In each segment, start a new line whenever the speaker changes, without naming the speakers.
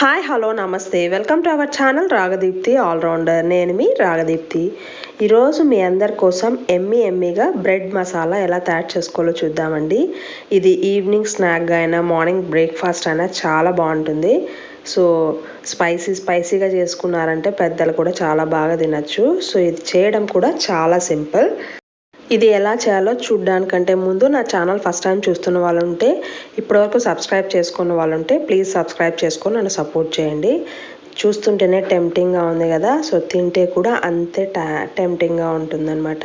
Hi hello నమస్తే welcome to our channel Ragadeepthi allrounder నేను మీ రాగదీప్తి ఈరోజు మీ అందరి కోసం ఎమ్మి ఎమ్మిగా బ్రెడ్ మసాలా ఎలా తయారు చేసుకోవాలో చూద్దామండి. ఇది ఈవినింగ్ స్నాక్గా అయినా మార్నింగ్ బ్రేక్ఫాస్ట్ అయినా చాలా బాగుంటుంది. సో స్పైసీ స్పైసీగా చేసుకున్నారంటే పెద్దలు కూడా చాలా బాగా తినచ్చు. సో ఇది చేయడం కూడా చాలా సింపుల్. ఇది ఎలా చేయాలో చూడడానికంటే ముందు నా ఛానల్ ఫస్ట్ టైం చూస్తున్న వాళ్ళు ఉంటే ఇప్పటివరకు సబ్స్క్రైబ్ చేసుకున్న వాళ్ళు ఉంటే ప్లీజ్ సబ్స్క్రైబ్ చేసుకొని నన్ను సపోర్ట్ చేయండి. చూస్తుంటేనే టెంప్టింగ్గా ఉంది కదా సో తింటే కూడా అంతే టా టెంప్టింగ్గా ఉంటుందన్నమాట.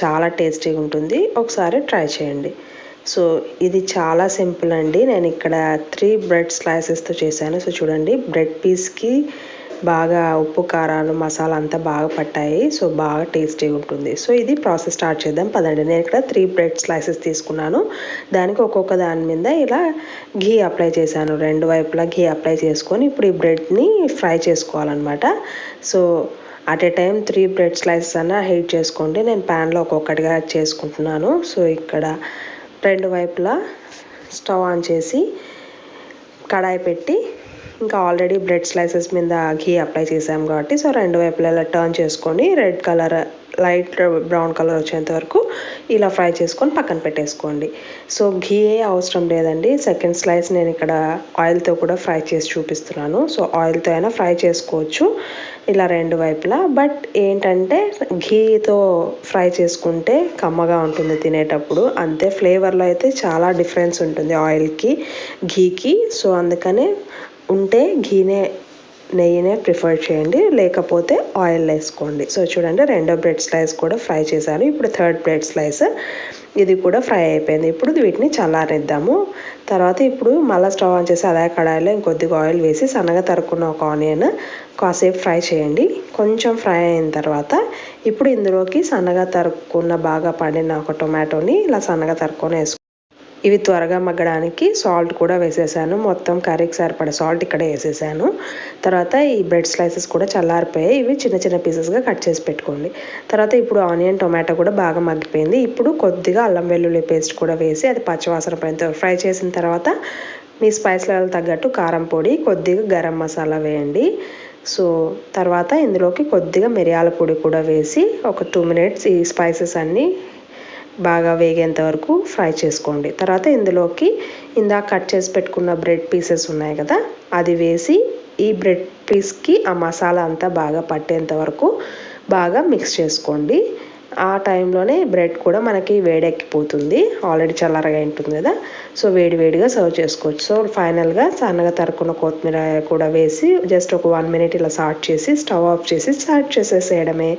చాలా టేస్టీగా ఉంటుంది. ఒకసారి ట్రై చేయండి. సో ఇది చాలా సింపుల్ అండి. నేను ఇక్కడ త్రీ బ్రెడ్ స్లైసెస్తో చేశాను. సో చూడండి బ్రెడ్ పీస్కి బాగా ఉప్పు కారాలు మసాలా అంతా బాగా పట్టాయి. సో బాగా టేస్టీగా ఉంటుంది. సో ఇది ప్రాసెస్ స్టార్ట్ చేద్దాం. పదండి. నేను ఇక్కడ త్రీ బ్రెడ్ స్లైసెస్ తీసుకున్నాను. దానికి ఒక్కొక్క దాని మీద ఇలా ఘీ అప్లై చేశాను. రెండు వైపులా ఘీ అప్లై చేసుకొని ఇప్పుడు ఈ బ్రెడ్ని ఫ్రై చేసుకోవాలన్నమాట. So at a time three bread slices అన్న హీట్ చేసుకోండి. నేను ప్యాన్లో ఒక్కొక్కటిగా చేసుకుంటున్నాను. సో ఇక్కడ రెండు వైపులా స్టవ్ ఆన్ చేసి కడాయి పెట్టి ఇంకా ఆల్రెడీ బ్రెడ్ స్లైసెస్ మీద ఘీ అప్లై చేసాం కాబట్టి సో రెండు వైపులా ఇలా టర్న్ చేసుకొని red colour light brown colour వచ్చేంత వరకు ఇలా ఫ్రై చేసుకొని పక్కన పెట్టేసుకోండి. సో ఘీ అవసరం లేదండి. సెకండ్ స్లైస్ నేను ఇక్కడ ఆయిల్తో కూడా ఫ్రై చేసి చూపిస్తున్నాను. సో ఆయిల్తో అయినా ఫ్రై చేసుకోవచ్చు ఇలా రెండు వైపులా. బట్ ఏంటంటే ఘీతో ఫ్రై చేసుకుంటే కమ్మగా ఉంటుంది తినేటప్పుడు. అంతే ఫ్లేవర్లో అయితే చాలా డిఫరెన్స్ ఉంటుంది ఆయిల్కి ఘీకి సో అందుకనే ఉంటే ఘీనే నెయ్యినే ప్రిఫర్ చేయండి. లేకపోతే ఆయిల్ వేసుకోండి. సో చూడండి రెండో బ్రెడ్ స్లైస్ కూడా ఫ్రై చేశాను. ఇప్పుడు థర్డ్ బ్రెడ్ స్లైస్ ఇది కూడా ఫ్రై అయిపోయింది. ఇప్పుడు వీటిని చల్లారిద్దాము. తర్వాత ఇప్పుడు మళ్ళీ స్టవ్ ఆన్ చేసి అదే కడాయిలో ఇంకొద్దిగా ఆయిల్ వేసి సన్నగా తరుక్కున్న ఒక ఆనియన్ కాసేపు ఫ్రై చేయండి. కొంచెం ఫ్రై అయిన తర్వాత ఇప్పుడు ఇందులోకి సన్నగా తరుక్కున్న బాగా పండిన ఒక టొమాటోని ఇలా సన్నగా తరుక్కొని వేసుకోండి ఇవి త్వరగా మగ్గడానికి సాల్ట్ కూడా వేసేసాను. మొత్తం కర్రీకి సరిపడే సాల్ట్ ఇక్కడ వేసేసాను. తర్వాత ఈ బ్రెడ్ స్లైసెస్ కూడా చల్లారిపోయాయి. ఇవి చిన్న చిన్న పీసెస్గా కట్ చేసి పెట్టుకోండి. తర్వాత ఇప్పుడు ఆనియన్ టొమాటో కూడా బాగా మగ్గిపోయింది. ఇప్పుడు కొద్దిగా అల్లం వెల్లుల్లి పేస్ట్ కూడా వేసి అది పచ్చివాసన పైన ఫ్రై చేసిన తర్వాత మీ స్పైస్ లెవెల్ తగ్గట్టు కారం పొడి కొద్దిగా గరం మసాలా వేయండి. సో తర్వాత ఇందులోకి కొద్దిగా మిరియాల పొడి కూడా వేసి ఒక టూ మినిట్స్ ఈ స్పైసెస్ అన్నీ బాగా వేగేంత వరకు ఫ్రై చేసుకోండి. తర్వాత ఇందులోకి ఇందాక కట్ చేసి పెట్టుకున్న బ్రెడ్ పీసెస్ ఉన్నాయి కదా అది వేసి ఈ బ్రెడ్ పీస్కి ఆ మసాలా అంతా బాగా పట్టేంత వరకు బాగా మిక్స్ చేసుకోండి. ఆ టైంలోనే బ్రెడ్ కూడా మనకి వేడెక్కిపోతుంది. ఆల్రెడీ చల్లరగా ఉంటుంది కదా. సో వేడి వేడిగా సర్వ్ చేసుకోవచ్చు. సో ఫైనల్గా సన్నగా తరుకున్న కొత్తిమీర కూడా వేసి జస్ట్ ఒక వన్ మినిట్ ఇలా సార్ట్ చేసి స్టవ్ ఆఫ్ చేసి సార్ట్ చేసేసేయడమే.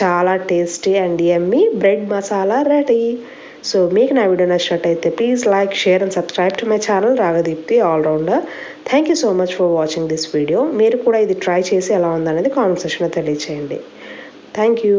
చాలా tasty and yummy bread masala ready. So మీకు నా వీడియో నచ్చినట్టయితే please like share and subscribe to my channel Ragadeepthi allrounder. Thank you so much for watching this video మీరు కూడా ఇది ట్రై చేసి ఎలా ఉందనేది కామెంట్ సెక్షన్లో తెలియచేయండి. Thank you